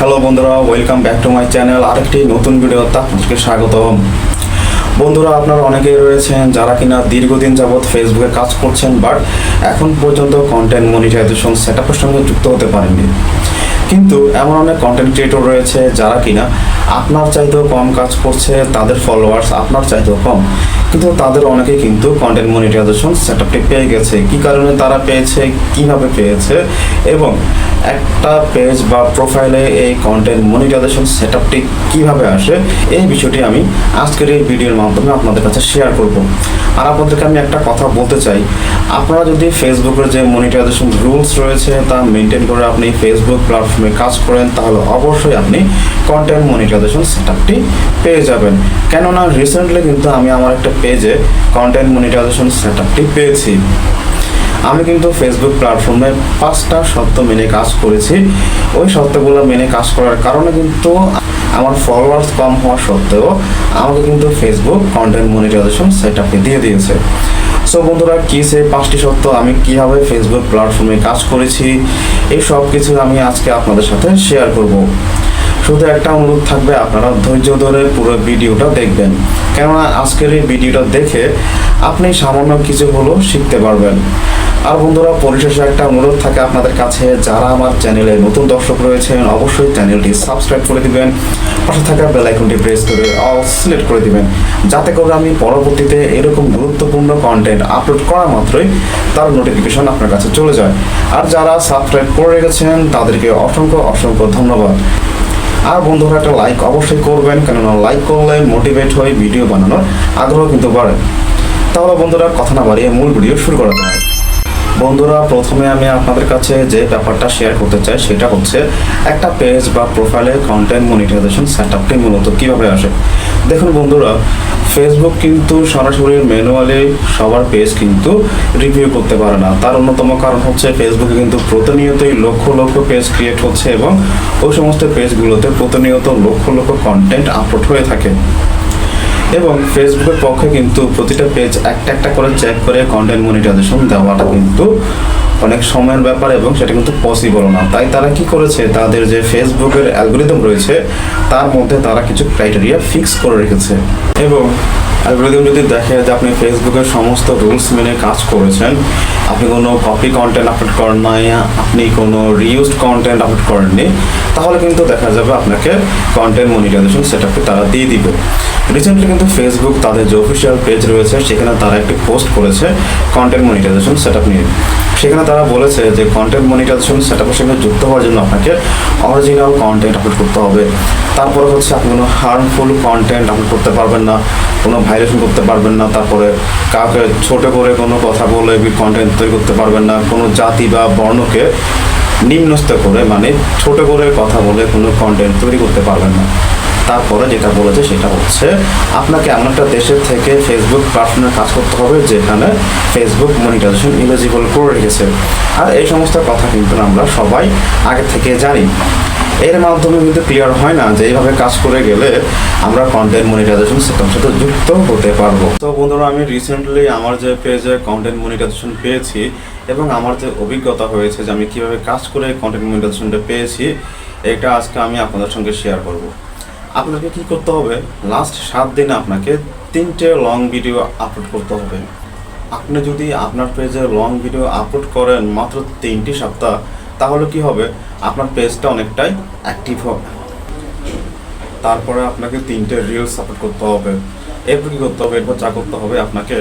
Hello বন্ধুরা welcome back to my channel আরেকটি নতুন ভিডিওতে আপনাদেরকে স্বাগতম। বন্ধুরা, আপনারা অনেকেই রয়েছেন যারা কিনা দীর্ঘদিন যাবৎ ফেসবুকে কাজ করছেন বাট এখন পর্যন্ত কন্টেন্ট মনিটাইজেশন সেট আপের সঙ্গে যুক্ত হতে পারেননি। কিন্তু এমন অনেক কন্টেন্ট ক্রিয়েটর রয়েছে যারা কিনা আপনার চাইতেও কম কাজ করছে, তাদের ফলোয়ার্স আপনার চাইতেও কম। কিন্তু তাদের অনেকেই কিন্তু কন্টেন্ট মনিটাইজেশন সেট আপটি পেয়ে গেছে। কী কারণে তারা পেয়েছে, কীভাবে পেয়েছে, এবং একটা পেজ বা প্রোফাইলে এই কন্টেন্ট মনিটাইজেশন সেট আপটি কীভাবে আসে, এই বিষয়টি আমি আজকের এই ভিডিওর মাধ্যমে আপনাদের কাছে শেয়ার করব। আর আপনাদেরকে আমি একটা কথা বলতে চাই, আপনারা যদি ফেসবুকের যে মনিটাইজেশন রুলস রয়েছে তা মেনটেন করে আপনি ফেসবুক প্ল্যাটফর্মে কাজ করেন, তাহলে অবশ্যই আপনি কন্টেন্ট মনিটাইজেশন সেট আপটি পেয়ে যাবেন। কেননা রিসেন্টলি কিন্তু আমি আমার একটা পেজে কন্টেন্ট মনিটাইজেশন সেট আপটি পেয়েছি। আমি কিন্তু ফেসবুক প্ল্যাটফর্মে পাঁচটা শর্ত মেনে কাজ করেছি। ওই শর্তগুলো মেনে কাজ করার কারণে কিন্তু আমার ফলোয়ার্স কম হওয়া সত্ত্বেও আমাকে কিন্তু ফেসবুক কন্টেন্ট মনিটাইজেশন সেট আপনি দিয়ে দিয়েছে। সো বন্ধুরা, কী সেই পাঁচটি সত্য আমি কীভাবে ফেসবুক প্ল্যাটফর্মে কাজ করেছি, এই সব কিছু আমি আজকে আপনাদের সাথে শেয়ার করব। শুধু একটা অনুরোধ থাকবে, আপনারা ধৈর্য ধরে পুরো ভিডিওটা দেখবেন। কেননা আজকের এই ভিডিওটা দেখে আপনি সামান্য কিছু হলেও শিখতে পারবেন। আর বন্ধুরা, পরিশেষে একটা অনুরোধ থাকে আপনাদের কাছে। যারা আমার চ্যানেলে নতুন দর্শক রয়েছেন, অবশ্যই চ্যানেলটি সাবস্ক্রাইব করে দিবেন। পাশে থাকা বেল আইকনটি প্রেস করে অল সিলেক্ট করে দিবেন। যাতে করে আমি পরবর্তীতে এরকম গুরুত্বপূর্ণ কন্টেন্ট আপলোড করা মাত্রই তার নোটিফিকেশন আপনার কাছে চলে যায়। আর যারা সাবস্ক্রাইব করে রেখেছেন, তাদেরকে অসংখ্য অসংখ্য ধন্যবাদ। আর বন্ধুরা, একটা লাইক অবশ্যই করবেন, কেননা লাইক করলে মোটিভেট হয়ে ভিডিও বানানোর আগ্রহ কিন্তু বাড়ে। তাহলে বন্ধুরা, কথা না বাড়িয়ে মূল ভিডিও শুরু করা যায় বন্ধুরা, প্রথমে আমি আপনাদের কাছে যে ব্যাপারটা শেয়ার করতে চাই, সেটা হচ্ছে একটা পেজ বা প্রোফাইলে কন্টেন্ট মনিটাইজেশন সেট আপটি মূলত কীভাবে আসে? দেখুন বন্ধুরা ফেসবুক কিন্তু সরাসরি ম্যানুয়ালি সবার পেজ কিন্তু রিভিউ করতে পারে না। তার অন্যতম কারণ হচ্ছে ফেসবুকে কিন্তু প্রতিনিয়তই লক্ষ লক্ষ পেজ ক্রিয়েট হচ্ছে এবং ওই সমস্ত পেজগুলোতে প্রতিনিয়ত লক্ষ লক্ষ কন্টেন্ট আপলোড হয়ে থাকে। এবং ফেসবুকের পক্ষে কিন্তু প্রতিটা পেজ একটা একটা করে চেক করে কন্টেন্ট মনিটাইজেশন দেওয়াটা কিন্তু অনেক সময়ের ব্যাপার এবং সেটা কিন্তু পসিবল না। তাই তারা কি করেছে? তাদের যে ফেসবুকের অ্যালগোরিদম রয়েছে, তার মধ্যে তারা কিছু ক্রাইটেরিয়া ফিক্স করে রেখেছে। এবং অ্যালগোরিদম যদি দেখে যে আপনি ফেসবুকের সমস্ত রুলস মেনে কাজ করেছেন, আপনি কোনো কপি কন্টেন্ট আপলোড করেন নাই, আপনি কোনো রিউজড কন্টেন্ট আপলোড করেননি, তাহলে কিন্তু দেখা যাবে আপনাকে কন্টেন্ট মনিটাইজেশন সেটাকে তারা দিয়ে দিবে। রিসেন্টলি কিন্তু ফেসবুক তাদের যে অফিসিয়াল পেজ রয়েছে, সেখানে তারা একটি পোস্ট করেছে কন্টেন্ট মনিটাইজেশন সেট আপ নিয়ে। সেখানে তারা বলেছে যে কন্টেন্ট মনিটাইজেশন সেট আপের সঙ্গে যুক্ত হওয়ার জন্য আপনাকে অরিজিনাল কন্টেন্ট আপলোড করতে হবে। তারপরে হচ্ছে আপনি কোনো হার্মফুল কন্টেন্ট আপলোড করতে পারবেন না, কোনো ভাইলেশন করতে পারবেন না, তারপরে কাউকে ছোট করে কোনো কথা বলে কন্টেন্ট তৈরি করতে পারবেন না, কোনো জাতি বা বর্ণকে নিম্নস্ত করে মানে ছোট করে কথা বলে কোনো কন্টেন্ট তৈরি করতে পারবেন না। তারপরে যেটা বলেছে সেটা হচ্ছে, আপনাকে এমন একটা দেশের থেকে ফেসবুক প্ল্যাটফর্মে কাজ করতে হবে যেখানে ফেসবুক মনিটাইজেশন ইলিজিবল করে রেখেছে। আর এই সমস্ত কথা কিন্তু আমরা সবাই আগে থেকে জানি। এর মাধ্যমে কিন্তু ক্লিয়ার হয় না যে এইভাবে কাজ করে গেলে আমরা কন্টেন্ট মনিটাইজেশন সেটার সাথে যুক্ত হতে পারব। তো বন্ধুরা, আমি রিসেন্টলি আমার যে পেজে কন্টেন্ট মনিটাইজেশন পেয়েছি এবং আমার যে অভিজ্ঞতা হয়েছে যে আমি কীভাবে কাজ করে কন্টেন্ট মনিটাইজেশনটা পেয়েছি, এটা আজকে আমি আপনাদের সঙ্গে শেয়ার করব। আপনাকে কি করতে হবে? লাস্ট সাত দিনে আপনাকে তিনটে লং ভিডিও আপলোড করতে হবে। আপনি যদি আপনার পেজে লং ভিডিও আপলোড করেন মাত্র তিনটি সপ্তাহ, তাহলে কি হবে? আপনার পেজটা অনেকটাই অ্যাক্টিভ হবে। তারপরে আপনাকে তিনটে রিলস আপলোড করতে হবে। এরপর কী করতে হবে, এরপর যা করতে হবে, আপনাকে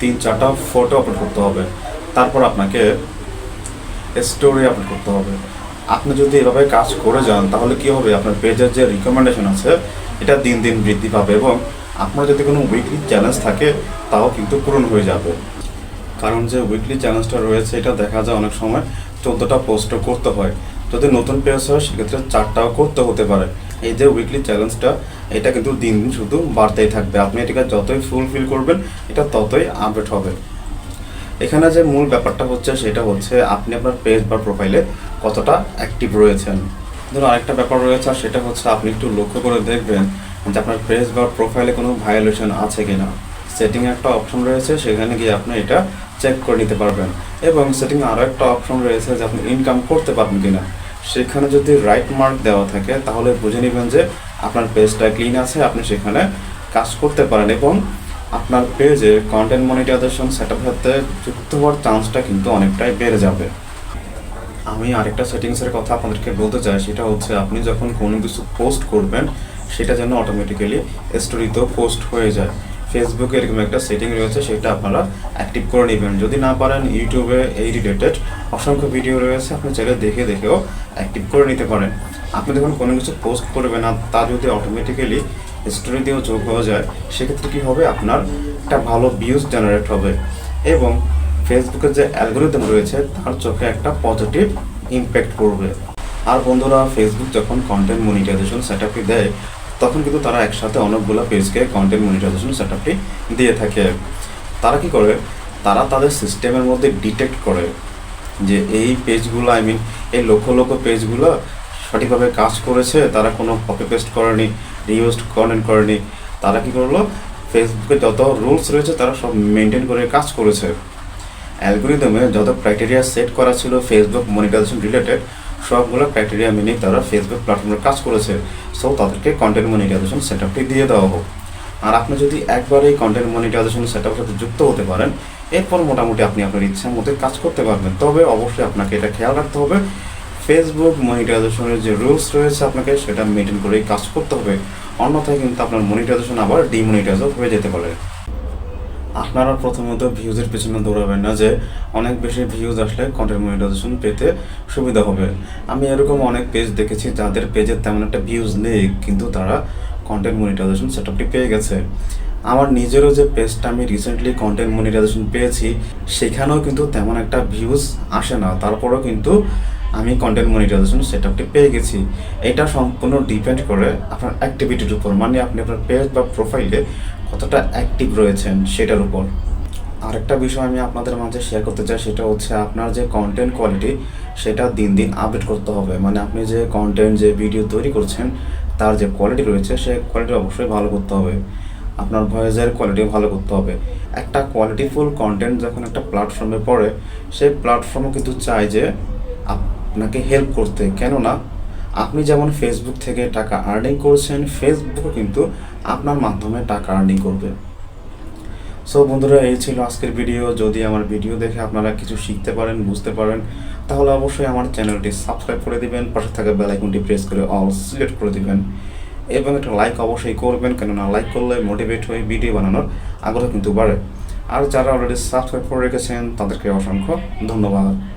তিন চারটা ফটো আপলোড করতে হবে। তারপর আপনাকে স্টোরি আপলোড করতে হবে। আপনি যদি এভাবে কাজ করে যান, তাহলে কি হবে? আপনার পেজের যে রিকমেন্ডেশন আছে, এটা দিন দিন বৃদ্ধি পাবে এবং আপনার যদি কোনো উইকলি চ্যালেঞ্জ থাকে, তাও কিন্তু পূরণ হয়ে যাবে। কারণ যে উইকলি চ্যালেঞ্জটা রয়েছে, এটা দেখা যায় অনেক সময় চোদ্দোটা পোস্টও করতে হয়। যদি নতুন পেজ হয়, সেক্ষেত্রে চারটাও করতে হতে পারে। এই যে উইকলি চ্যালেঞ্জটা এটা কিন্তু দিন দিন শুধু বাড়তেই থাকবে। আপনি এটাকে যতই ফুলফিল করবেন, এটা ততই আপডেট হবে। এখানে যে মূল ব্যাপারটা হচ্ছে, সেটা হচ্ছে আপনি আপনার পেজ বা প্রোফাইলে কতটা অ্যাক্টিভ রয়েছেন? ধরুন আরেকটা ব্যাপার রয়েছে, আর সেটা হচ্ছে আপনি একটু লক্ষ্য করে দেখবেন যে আপনার পেজ বা প্রোফাইলে কোনো ভায়োলেশন আছে কি না সেটিং একটা অপশন রয়েছে, সেখানে গিয়ে আপনি এটা চেক করে নিতে পারবেন। এবং সেটিং আরও একটা অপশন রয়েছে যে আপনি ইনকাম করতে পারবেন কিনা। সেখানে যদি রাইট মার্ক দেওয়া থাকে, তাহলে বুঝে নেবেন যে আপনার পেজটা ক্লিন আছে, আপনি সেখানে কাজ করতে পারেন এবং আপনার পেজে কন্টেন্ট মনিটাইজেশন সেট আপ সাথে যুক্ত হওয়ার চান্সটা কিন্তু অনেকটাই বেড়ে যাবে। আমি আরেকটা সেটিংসের কথা আপনাদেরকে বলতে চাই, সেটা হচ্ছে আপনি যখন কোনো কিছু পোস্ট করবেন, সেটা যেন অটোমেটিক্যালি স্টোরিতেও পোস্ট হয়ে যায়। ফেসবুকে এরকম একটা সেটিং রয়েছে, সেটা আপনারা অ্যাক্টিভ করে নেবেন। যদি না পারেন ইউটিউবে এই রিলেটেড অসংখ্য ভিডিও রয়েছে, আপনি চাইলে দেখে দেখেও অ্যাক্টিভ করে নিতে পারেন। আপনি যখন কোনো কিছু পোস্ট করবেন আর তা যদি অটোমেটিক্যালি স্টোরি দিয়েও যোগ হয়ে যায়, সেক্ষেত্রে কী হবে? আপনার একটা ভালো ভিউজ জেনারেট হবে। এবং ফেসবুকের যে অ্যালগোরিদম রয়েছে, তার চোখে একটা পজিটিভ ইম্প্যাক্ট পড়বে। আর বন্ধুরা ফেসবুক যখন কন্টেন্ট মনিটাইজেশন সেট দেয়, তখন কিন্তু তারা একসাথে অনেকগুলো পেজকে কন্টেন্ট মনিটাইজেশন সেট দিয়ে থাকে। তারা কি করে? তারা তাদের সিস্টেমের মধ্যে ডিটেক্ট করে যে এই পেজগুলো আই মিন এই লক্ষ লক্ষ পেজগুলো সঠিকভাবে কাজ করেছে, তারা কোনো কপি পেস্ট করেনি রিউজড কন্টেন্ট করেনি। তারা কি করল? ফেসবুকে যত রুলস রয়েছে, তারা সব মেনটেন করে কাজ করেছে। অ্যালগোরিদমে যত ক্রাইটেরিয়া সেট করা ছিল ফেসবুক মনিটাইজেশন রিলেটেড সবগুলো ক্রাইটেরিয়া মেনেই তারা ফেসবুক প্ল্যাটফর্মে কাজ করেছে। সো তাদেরকে কন্টেন্ট মনিটাইজেশন সেট আপটি দিয়ে দেওয়া হোক। আর আপনি যদি একবার এই কন্টেন্ট মনিটাইজেশন সেট সাথে যুক্ত হতে পারেন, এরপর মোটামুটি আপনি আপনার ইচ্ছা মতো কাজ করতে পারবেন। তবে অবশ্যই আপনাকে এটা খেয়াল রাখতে হবে ফেসবুক মনিটাইজেশনের যে রুলস রয়েছে আপনাকে, সেটা মেনটেন করেই কাজ করতে হবে। অন্যথায় কিন্তু আপনার মনিটাইজেশন আবার ডিমনিটাইজও হয়ে যেতে পারে। আপনারা প্রথমত ভিউজের পেছনে দৌড়াবেন না যে অনেক বেশি ভিউজ আসলে কন্টেন্ট মনিটাইজেশন পেতে সুবিধা হবে। আমি এরকম অনেক পেজ দেখেছি যাদের পেজে তেমন একটা ভিউজ নেই, কিন্তু তারা কন্টেন্ট মনিটাইজেশন সেটআপটি পেয়ে গেছে। আমার নিজেরও যে পেজটা আমি রিসেন্টলি কন্টেন্ট মনিটাইজেশন পেয়েছি, সেখানেও কিন্তু তেমন একটা ভিউজ আসে না। তারপরেও কিন্তু আমি কন্টেন্ট মনিটাইজেশন সেটআপটি পেয়ে গেছি। এটা সম্পূর্ণ ডিপেন্ড করে আপনার অ্যাক্টিভিটির উপর। মানে আপনি আপনার পেজ বা প্রোফাইলে কতটা অ্যাক্টিভ রয়েছেন সেটার উপর। আরেকটা বিষয় আমি আপনাদের মাঝে শেয়ার করতে চাই, সেটা হচ্ছে আপনার যে কন্টেন্ট কোয়ালিটি সেটা দিন দিন আপডেট করতে হবে। মানে আপনি যে কন্টেন্ট যে ভিডিও তৈরি করছেন, তার যে কোয়ালিটি রয়েছে, সে কোয়ালিটি অবশ্যই ভালো করতে হবে। আপনার ভয়েসের কোয়ালিটি ভালো করতে হবে। একটা কোয়ালিটিফুল কন্টেন্ট যখন একটা প্ল্যাটফর্মে পড়ে, সেই প্ল্যাটফর্মও কিন্তু চায় যে আপনাকে হেল্প করতে। কেননা আপনি যেমন ফেসবুক থেকে টাকা আর্নিং করছেন ফেসবুকও কিন্তু আপনার মাধ্যমে টাকা আর্নিং করবে। সো বন্ধুরা, এই ছিল আজকের ভিডিও যদি আমার ভিডিও দেখে আপনারা কিছু শিখতে পারেন, বুঝতে পারেন, তাহলে অবশ্যই আমার চ্যানেলটি সাবস্ক্রাইব করে দিবেন, পাশে থাকা বেল আইকনটি প্রেস করে অল সিলেক্ট করে দিবেন। এবং একটা লাইক অবশ্যই করবেন, কেননা লাইক করলে মোটিভেট হয়ে ভিডিও বানানোর আগ্রহ কিন্তু বাড়ে। আর যারা অলরেডি সাবস্ক্রাইব করে রেখেছেন, তাদেরকে অসংখ্য ধন্যবাদ।